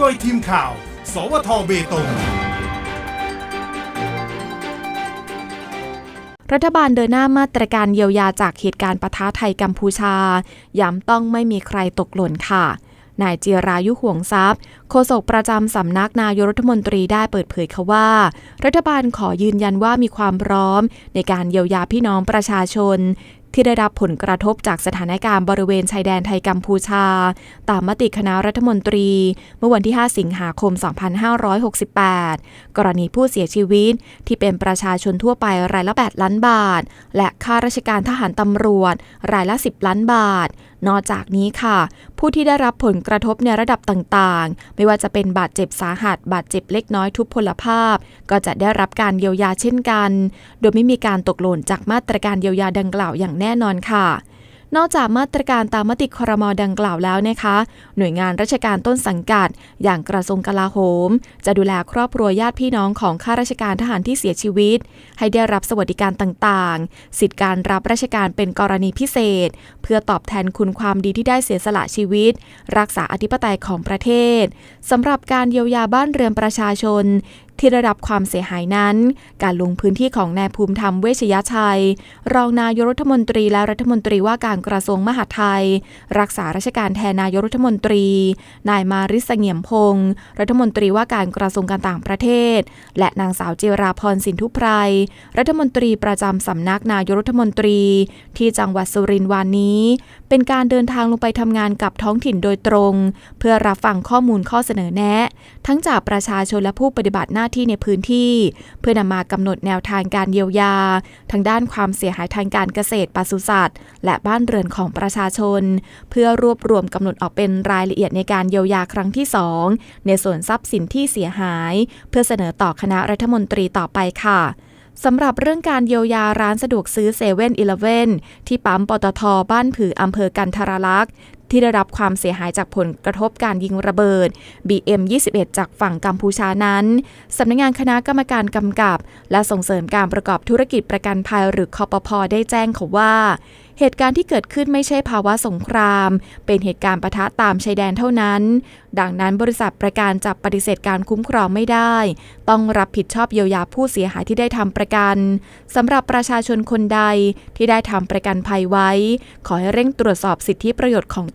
โดยทีมข่าว สวทเบตง รัฐบาลเดินหน้ามาตรการเยียวยาจากเหตุการณ์ปะทะไทยกัมพูชา ย้ำต้องไม่มีใครตกหล่นค่ะนายเจียรายุห่วงทรัพย์ โฆษกประจำสำนักนายรัฐมนตรีได้เปิดเผยค่ะว่า รัฐบาลขอยืนยันว่ามีความพร้อม ในการเยียวยาพี่น้องประชาชน ที่ได้รับผลกระทบจากสถานการณ์บริเวณชายแดนไทยกัมพูชา ตามมติคณะรัฐมนตรี เมื่อวันที่ 5 สิงหาคม 2568 กรณีผู้เสียชีวิตที่เป็นประชาชนทั่วไปรายละ 8 ล้านบาท และข้าราชการทหารตำรวจ รายละ 10 ล้านบาทนอกจากนี้ค่ะ ผู้ที่ได้รับผลกระทบในระดับต่างๆ ไม่ว่าจะเป็นบาดเจ็บสาหัส บาดเจ็บเล็กน้อยทุพพลภาพ ก็จะได้รับการเยียวยาเช่นกัน โดยไม่มีการตกหล่นจากมาตรการเยียวยาดังกล่าวอย่างแน่นอนค่ะ นอกจากมาตรการตามมติครมดังกล่าวแล้วนะคะ หน่วยงานราชการต้นสังกัด อย่างกระทรวงกลาโหม จะดูแลครอบครัวญาติพี่น้องของข้าราชการทหารที่เสียชีวิต ให้ได้รับสวัสดิการต่างๆ สิทธิการรับราชการเป็นกรณีพิเศษ เพื่อตอบแทนคุณความดีที่ได้เสียสละชีวิต รักษาอธิปไตยของประเทศสำหรับการเยียวยาบ้านเรือนประชาชนที่ได้รับความเสียหายนั้น การลงพื้นที่ของนายภูมิธรรมเวชยชัย รองนายกรัฐมนตรีและรัฐมนตรีว่าการกระทรวงมหาดไทย รักษาราชการแทนนายกรัฐมนตรี นายมาริสเงียมพงศ์รัฐมนตรีว่าการกระทรวงการต่างประเทศ และนางสาวเจราพรสินทุไพรรัฐมนตรีประจำสำนักนายกรัฐมนตรี ที่จังหวัดสุรินทร์วันนี้ เป็นการเดินทางลงไปทำงานกับท้องถิ่นโดยตรง เพื่อรับฟังข้อมูลข้อเสนอแนะ ทั้งจากประชาชนและผู้ปฏิบัติหน้าที่ในพื้นที่ เพื่อนำมากำหนดแนวทางการเยียวยา ทางด้านความเสียหายทางการเกษตรปศุสัตว์ และบ้านเรือนของประชาชน เพื่อรวบรวมกำหนดออกเป็นรายละเอียดในการเยียวยาครั้งที่ 2 ในส่วนทรัพย์สินที่เสียหาย เพื่อเสนอต่อคณะรัฐมนตรีต่อไปค่ะสำหรับเรื่องการเยียวยาร้านสะดวกซื้อเซเว่นอีเลฟเว่นที่ปั๊มปตทบ้านผืออำเภอกันทราลักษณ์ ที่ได้รับความเสียหายจากผลกระทบการยิงระเบิด BM21 จากฝั่งกัมพูชานั้น สำนักงานคณะกรรมการกำกับ และส่งเสริมการประกอบธุรกิจประกันภัยหรือคอปพได้แจ้งเขาว่า เหตุการณ์ที่เกิดขึ้นไม่ใช่ภาวะสงคราม เป็นเหตุการณ์ปะทะตามชายแดนเท่านั้น ดังนั้นบริษัทประกันจะปฏิเสธการคุ้มครองไม่ได้ ต้องรับผิดชอบเยียวยาผู้เสียหายที่ได้ทำประกันสำหรับประชาชนคนใดที่ได้ทำประกันภัยไว้ ขอให้เร่งตรวจสอบสิทธิประโยชน์ของ